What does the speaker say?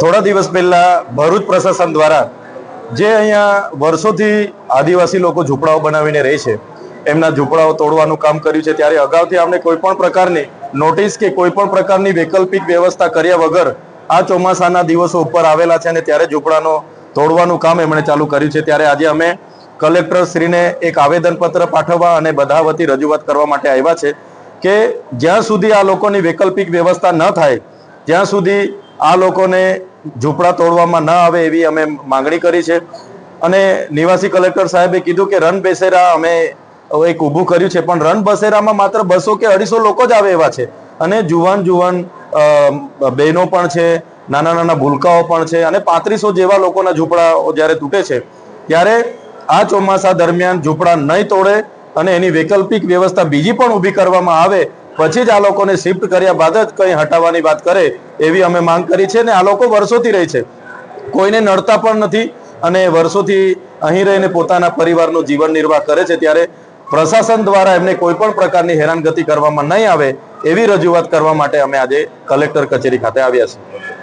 થોડા દિવસ પહેલા ભરૂચ પ્રશાસન દ્વારા જે અહીંયા વર્ષોથી આદિવાસી લોકો ઝૂંપડાઓ બનાવીને રહે છે, એમના ઝૂંપડાઓ તોડવાનું કામ કર્યું છે, ત્યારે અગાઉથી અમને કોઈ પણ પ્રકારની નોટિસ કે કોઈ પણ પ્રકારની વૈકલ્પિક વ્યવસ્થા કર્યા વગર આ ચોમાસાના દિવસો ઉપર આવેલા છે અને ત્યારે ઝૂંપડાનો તોડવાનું કામ એમણે ચાલુ કર્યું છે. ત્યારે આજે અમે કલેક્ટર શ્રીને એક આવેદનપત્ર પાઠવવા અને બધા વતી રજૂઆત કરવા માટે આવ્યા છે કે જ્યાં સુધી આ લોકોની વૈકલ્પિક વ્યવસ્થા ન થાય, જ્યાં સુધી આ લોકોને ઝૂંપડા તોડવામાં ન આવે એવી અમે માંગણી કરી છે. અને નિવાસી કલેક્ટર સાહેબે કીધું કે રન બેસેરા અમે એક ઊભું કર્યું છે, પણ રન બસેરામાં માત્ર બસો કે અઢીસો લોકો જ આવે એવા છે. અને જુવાન જુવાન બહેનો પણ છે, નાના નાના ભૂલકાઓ પણ છે અને પાંત્રીસો જેવા લોકોના ઝૂંપડાઓ જ્યારે તૂટે છે, ત્યારે આ ચોમાસા દરમિયાન ઝૂંપડા નહીં તોડે અને એની વૈકલ્પિક વ્યવસ્થા બીજી પણ ઊભી કરવામાં આવે પછી જ આ લોકોને શિફ્ટ કર્યા બાદ જ કંઈ હટાવવાની વાત કરે એવી અમે માંગ કરી છે ને આ લોકો વર્ષોથી રહે છે. કોઈને નડતા પણ નથી અને વર્ષોથી અહીં રહીને પોતાના પરિવારનું જીવન નિર્વાહ કરે છે ત્યારે પ્રશાસન દ્વારા એમને કોઈ પણ પ્રકારની હેરાનગતિ કરવામાં નહીં આવે એવી રજૂઆત કરવા માટે અમે આજે કલેક્ટર કચેરી ખાતે આવ્યા છીએ.